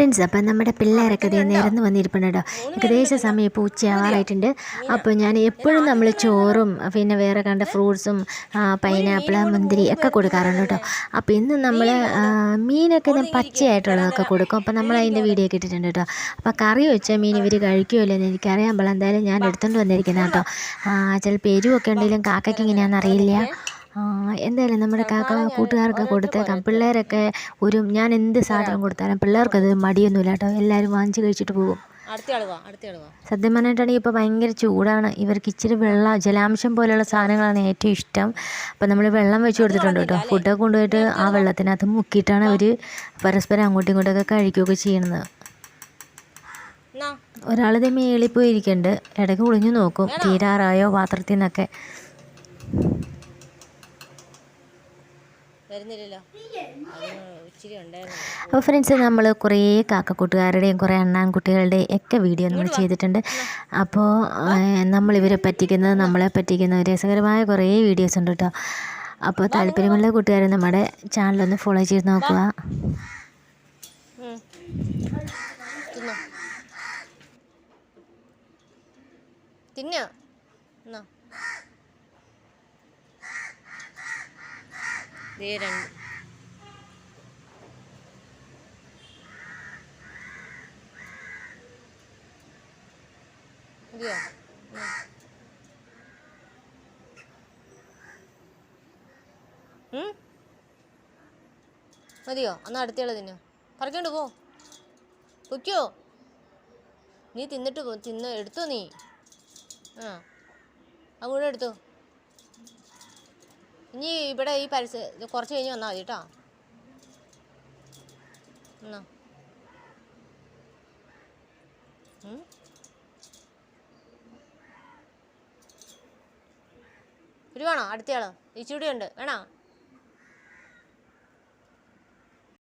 Friends അപ്പം നമ്മുടെ പിള്ളേരൊക്കെ ദേ നിരന്ന് വന്നിരിപ്പുണ്ട് കേട്ടോ ഏകദേശം സമയം ഇപ്പോൾ ഉച്ചയാവാറായിട്ടുണ്ട്. അപ്പോൾ ഞാൻ എപ്പോഴും നമ്മൾ ചോറും പിന്നെ വേറെ കണ്ട ഫ്രൂട്ട്സും പൈനാപ്പിൾ മുന്തിരി ഒക്കെ കൊടുക്കാറുണ്ട് കേട്ടോ. അപ്പോൾ ഇന്ന് നമ്മൾ മീനൊക്കെ ഞാൻ പച്ചയായിട്ടുള്ളതൊക്കെ കൊടുക്കും. അപ്പോൾ നമ്മൾ അതിന്റെ വീഡിയോ ഒക്കെ ഇട്ടിട്ടുണ്ട് കേട്ടോ. അപ്പോൾ കറി വെച്ചാൽ മീൻ ഇവർ കഴിക്കുമല്ലോ എന്ന് എനിക്കറിയാൻ പാടില്ല എന്തായാലും ഞാൻ എടുത്തുകൊണ്ട് വന്നിരിക്കുന്നത് കേട്ടോ. ചിലപ്പോൾ എരിവൊക്കെ ഉണ്ടെങ്കിലും കാക്കയ്ക്ക് ഇങ്ങനെയാണെന്ന് അറിയില്ല. എന്തായാലും നമ്മുടെ കാക്ക കൂട്ടുകാർക്ക് കൊടുത്തേക്കാം പിള്ളേരൊക്കെ ഒരു ഞാൻ എന്ത് സാധനം കൊടുത്താലും പിള്ളേർക്കത് മടിയൊന്നുമില്ല കേട്ടോ. എല്ലാവരും വാങ്ങിച്ച് കഴിച്ചിട്ട് പോകും. സത്യം പറഞ്ഞിട്ടുണ്ടെങ്കിൽ ഇപ്പോൾ ഭയങ്കര ചൂടാണ്. ഇവർക്ക് ഇച്ചിരി വെള്ളം ജലാംശം പോലെയുള്ള സാധനങ്ങളാണ് ഏറ്റവും ഇഷ്ടം. അപ്പം നമ്മൾ വെള്ളം വെച്ച് കൊടുത്തിട്ടുണ്ട് കേട്ടോ. ഫുഡൊക്കെ കൊണ്ടുപോയിട്ട് ആ വെള്ളത്തിനകത്ത് മുക്കിയിട്ടാണ് അവർ പരസ്പരം അങ്ങോട്ടും ഇങ്ങോട്ടൊക്കെ കഴിക്കുകയൊക്കെ ചെയ്യുന്നത്. ഒരാളിത് മേളിൽ പോയി ഇരിക്കുന്നുണ്ട് ഇടയ്ക്ക് കുളിഞ്ഞു നോക്കും. തീരാറായോ പാത്രത്തിൽ നിന്നൊക്കെ വരുന്നില്ലല്ലോ. അതിന് ഇച്ചിരി ഉണ്ടായിരുന്നു. അപ്പോൾ ഫ്രണ്ട്സ് നമ്മൾ കുറേ കാക്കക്കൂട്ടുകാരുടെയും കുറേ അണ്ണാൻകുട്ടികളുടെയും ഒക്കെ വീഡിയോ നമ്മൾ ചെയ്തിട്ടുണ്ട്. അപ്പോൾ നമ്മളിവരെ പറ്റിക്കുന്നത് നമ്മളെ പറ്റിക്കുന്ന രസകരമായ കുറേ വീഡിയോസ് ഉണ്ട് കേട്ടോ. അപ്പോൾ താല്പര്യമുള്ള കൂട്ടുകാർ നമ്മുടെ ചാനലൊന്ന് ഫോളോ ചെയ്ത് നോക്കുക. തിന്നോ? തിന്നോ? ദേ രണ്ട്. മതിയോ? മതിയോ? എന്നാ അടുത്തയാളെ തിന്നോ. പറിക്കണ്ട് പോ. പൊയ്ക്കോ. നീ തിന്നിട്ട് തിന്ന് എടുത്തോ നീ. ആ. അങ്ങോട്ട് എടുത്തോ ഇനി ഇവിടെ ഈ പരിസ കുറച്ച് കഴിഞ്ഞ് വന്നാൽ മതി കേട്ടോ? ഒരു വേണോ? അടുത്തയാളോ. ഇച്ചിരി ഉണ്ട്. വേണോ?